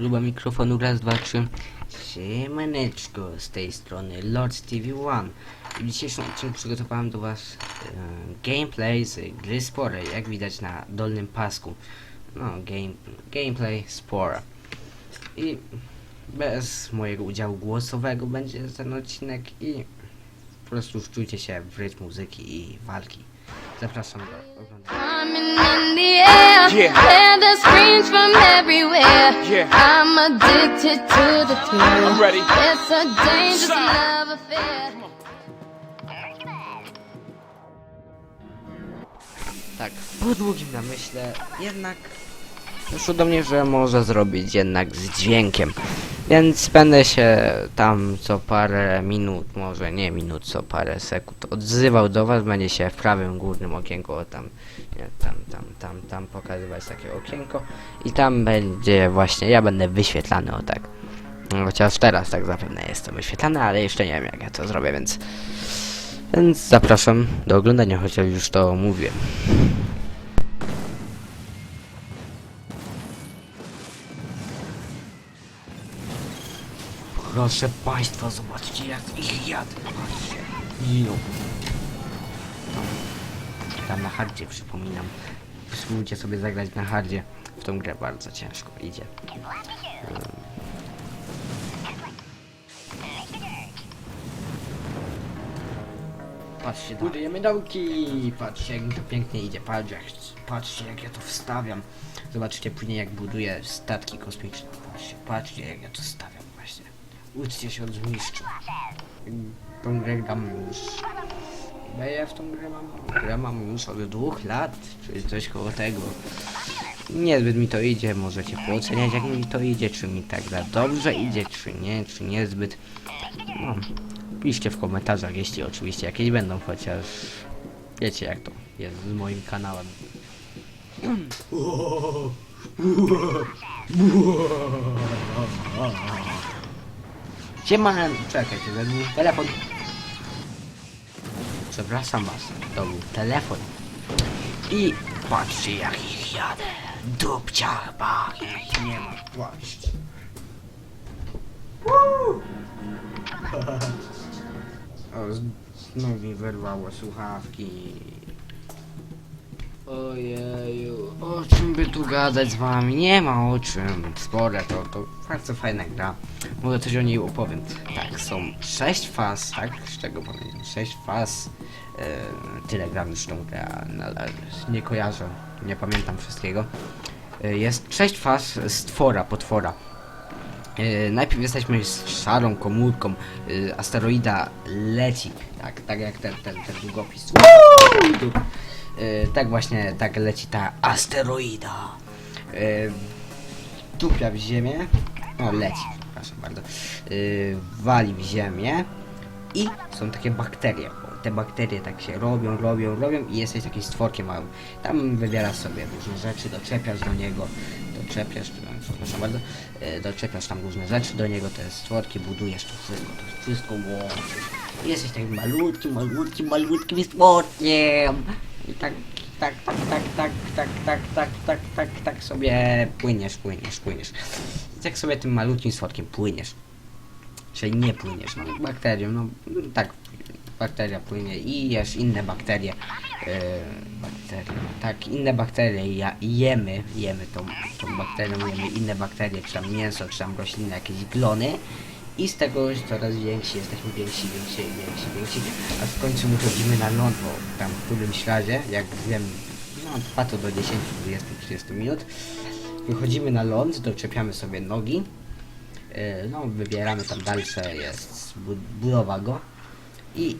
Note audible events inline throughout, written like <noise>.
próba mikrofonu, raz, dwa, trzy. Siemaneczko, z tej strony Lord TV One. W dzisiejszym odcinku przygotowałem do Was e, gameplay z gry Spore, jak widać na dolnym pasku. No, game, gameplay Spore. I bez mojego udziału głosowego będzie ten odcinek i po prostu wczujcie się w rytm muzyki i walki. Zapraszam do oglądania. In the air, Yeah. hear the screams from everywhere. Yeah. I'm addicted to the thrill. I'm ready. It's a dangerous love affair. Tak, po długim namyśle jednak doszło do mnie, że może zrobić jednak z dźwiękiem. Więc będę się tam co parę minut, może nie minut, co parę sekund odzywał do was. Będzie się w prawym górnym okienku, tam, nie, tam, tam, tam, tam pokazywać takie okienko. I tam będzie właśnie, ja będę wyświetlany, o tak. Chociaż teraz tak zapewne jestem wyświetlany, ale jeszcze nie wiem jak ja to zrobię, więc... Więc zapraszam do oglądania, chociaż już to mówiłem. Proszę Państwa, zobaczcie jak ich jadę. Patrzcie. Giną. Tam, tam na hardzie przypominam. Spróbujcie sobie zagrać na hardzie. W tą grę bardzo ciężko idzie. Patrzcie, budujemy dołki! Patrzcie, jak mi to pięknie idzie. Patrzcie, jak, patrzcie, jak ja to wstawiam. Zobaczcie później, jak buduję statki kosmiczne. Patrzcie, patrzcie, jak ja to stawiam. Uczcie się od zmistrzu. Tą grę gram już... Chyba ja w tą grę mam... Grę mam już od dwóch lat, czyli coś koło tego. Niezbyt mi to idzie, możecie pooceniać jak mi to idzie, czy mi tak za dobrze idzie, czy nie, czy niezbyt. No, piszcie w komentarzach, jeśli oczywiście jakieś będą, chociaż wiecie jak to jest z moim kanałem. <clears throat> Siema, czekajcie, to był telefon. Przepraszam was, to był telefon. I patrzcie jak ich jadę. Dupcia, ba, ich nie ma, patrzcie. <laughs> O, z- znów mi wyrwało słuchawki. Ojeju, o czym by tu gadać z wami? Nie ma o czym. Spore to, to bardzo fajna gra. Może coś o niej opowiem. Tak, są sześć faz, tak? Z czego pamiętam? Sześć faz. E, tyle gram już tą grę, a nadal nie kojarzę, nie pamiętam wszystkiego. E, jest sześć faz stwora, potwora. E, najpierw jesteśmy z szarą komórką. E, asteroida leci, tak, tak jak ten, ten, ten długopis. E, tak właśnie, tak leci ta asteroida. E, tupia w ziemię. O, leci, przepraszam bardzo. E, wali w ziemię. I są takie bakterie. Te bakterie tak się robią, robią, robią i jesteś takim stworkiem małym. Tam wybierasz sobie różne rzeczy, doczepiasz do niego, doczepiasz, przepraszam bardzo, e, doczepiasz tam różne rzeczy do niego, te stworki, budujesz to wszystko, to wszystko. I Jesteś takim malutkim, malutkim, malutkim stworkiem. I tak, tak, tak, tak, tak, tak, tak, tak, tak, tak, tak sobie płyniesz, płyniesz, płyniesz. I tak sobie tym malutkim stworkiem płyniesz. Czyli nie płyniesz, no bakterią, no tak, bakteria płynie i jesz inne bakterie, yy, bakterie, tak, inne bakterie ja, jemy, jemy tą, tą bakterią, jemy inne bakterie, czy tam mięso, czy tam rośliny, jakieś glony i z tego coraz więksi, jesteśmy więksi, więksi, więksi, więksi, a w końcu wychodzimy na ląd, bo tam w którymś razie, jak wiem, no trwa to do 10, 20, 30 minut, wychodzimy na ląd, doczepiamy sobie nogi, E, no wybieramy tam dalsze jest bu- budowa go. I,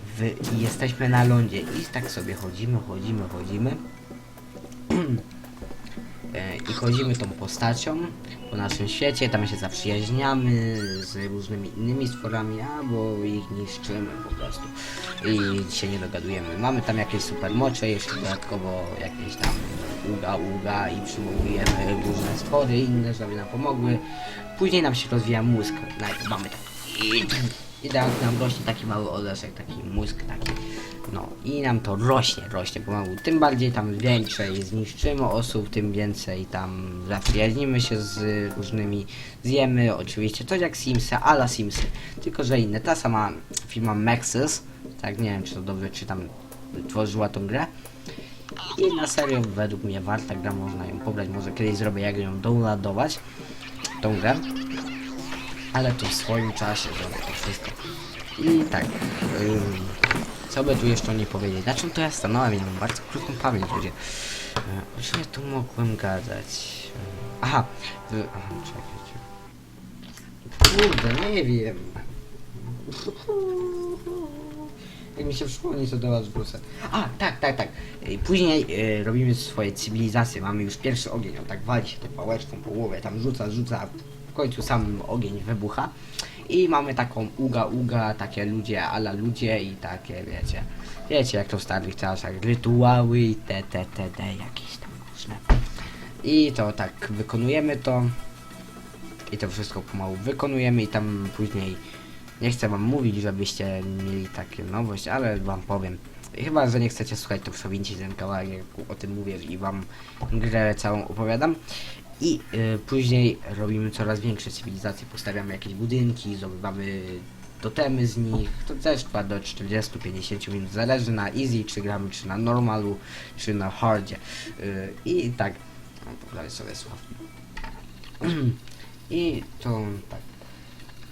i jesteśmy na lądzie. I tak sobie chodzimy, chodzimy, chodzimy <clears throat> i chodzimy tą postacią po naszym świecie, tam się zaprzyjaźniamy z różnymi innymi stworami, albo ich niszczymy po prostu i się nie dogadujemy. Mamy tam jakieś super mocze, jeszcze dodatkowo jakieś tam uga, uga i przywołujemy różne stwory inne, żeby nam pomogły. Później nam się rozwija mózg. Najpierw mamy tak I teraz nam rośnie taki mały oleszek, taki mózg taki. No i nam to rośnie, rośnie pomału. Tym bardziej tam więcej zniszczymy osób, tym więcej tam zaprzyjaźnimy się z różnymi. Zjemy oczywiście coś jak Simsy, ala Simsy. Tylko, że inne. Ta sama firma Maxis, tak nie wiem czy to dobrze czytam, tworzyła tą grę. I na serio według mnie warta gra, można ją pobrać, może kiedyś zrobię jak ją downloadować, tą grę. Ale to w swoim czasie zrobię to wszystko. I tak, co by tu jeszcze nie powiedzieć? Na czym to ja stanąłem? Ja mam bardzo krótką pamięć, ludzie. O czym ja tu mogłem gadać? E, Aha, y, aha czekajcie. Kurde, nie wiem. Jak mi się przypomni, to do was wrócę. A, tak, tak, tak. Później e, robimy swoje cywilizacje. Mamy już pierwszy ogień. On tak wali się tą pałeczką po głowie, tam rzuca, rzuca, końcu sam ogień wybucha. I mamy taką uga, uga, takie ludzie, ala ludzie i takie, wiecie. Wiecie, jak to w starych czasach, rytuały i te, te, te, te, jakieś tam różne. I to tak, wykonujemy to. I to wszystko pomału wykonujemy i tam później nie chcę wam mówić, żebyście mieli takie nowość, ale wam powiem. Chyba, że nie chcecie słuchać, to przewincie ten kawałek, o tym mówię i wam grę całą opowiadam. I y, później robimy coraz większe cywilizacje, postawiamy jakieś budynki, zdobywamy totemy z nich. To też trwa do 40-50 minut, zależy na easy, czy gramy, czy na normalu, czy na hardzie. Y, I tak, poprawię sobie słuchawki. <clears throat> I to tak.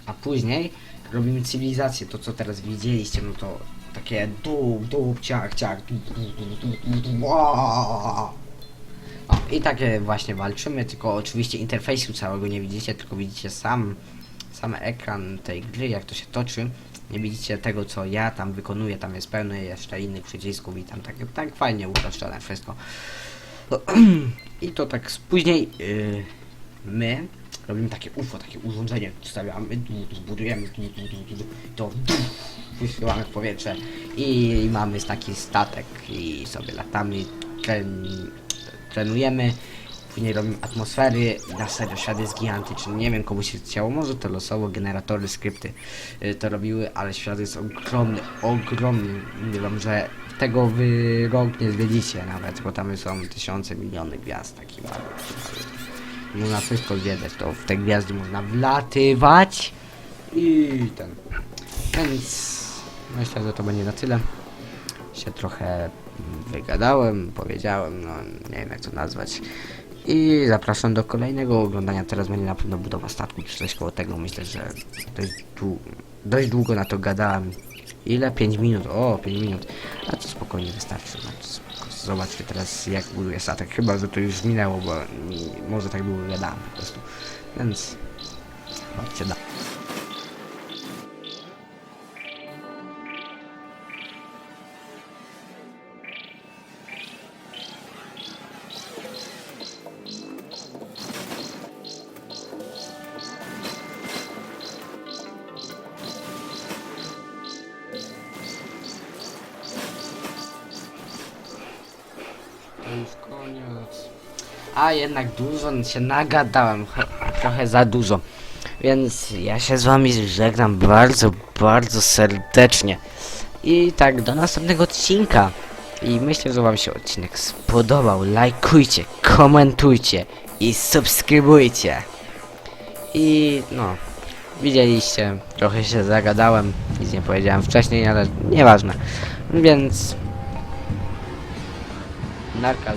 A później robimy cywilizację. To co teraz widzieliście, no to takie dup, dup, ciach, ciach, aaa. O, I takie właśnie walczymy, tylko oczywiście interfejsu całego nie widzicie, tylko widzicie sam, sam ekran tej gry, jak to się toczy. Nie widzicie tego, co ja tam wykonuję, tam jest pełno jeszcze innych przycisków i tam tak, tak fajnie uproszczone wszystko. <clears throat> I to tak później yy, my robimy takie UFO, takie urządzenie, stawiamy, budujemy, wysyłamy w powietrze. I, mamy taki statek i sobie latamy, tren, trenujemy, później robimy atmosfery, na serio świat jest gigantyczny, nie wiem komu się chciało, może to losowo, generatory, skrypty y, to robiły, ale świat jest ogromny, ogromny, mówię wam, że tego wy rok nie zwiedzicie nawet, bo tam są tysiące, miliony gwiazd, taki mały. Można wszystko zwiedzać, to w te gwiazdy można wlatywać i ten. Więc myślę, że to będzie na tyle. Się trochę wygadałem, powiedziałem, no nie wiem jak to nazwać. I zapraszam do kolejnego oglądania. Teraz będzie na pewno budowa statku czy coś koło tego. Myślę, że dość, dość długo na to gadałem. Ile? 5 minut. O, 5 minut. A to spokojnie wystarczy. No, to. Zobaczcie teraz jak buduję statek. Chyba, że to już minęło, bo może tak było gadałem po prostu. Więc chodźcie dalej. A jednak dużo się nagadałem, trochę za dużo. Więc ja się z wami żegnam bardzo, bardzo serdecznie. I tak do następnego odcinka. I myślę, że wam się odcinek spodobał. Lajkujcie, komentujcie i subskrybujcie. I no, widzieliście, trochę się zagadałem, nic nie powiedziałem wcześniej, ale nieważne. Więc... Narka.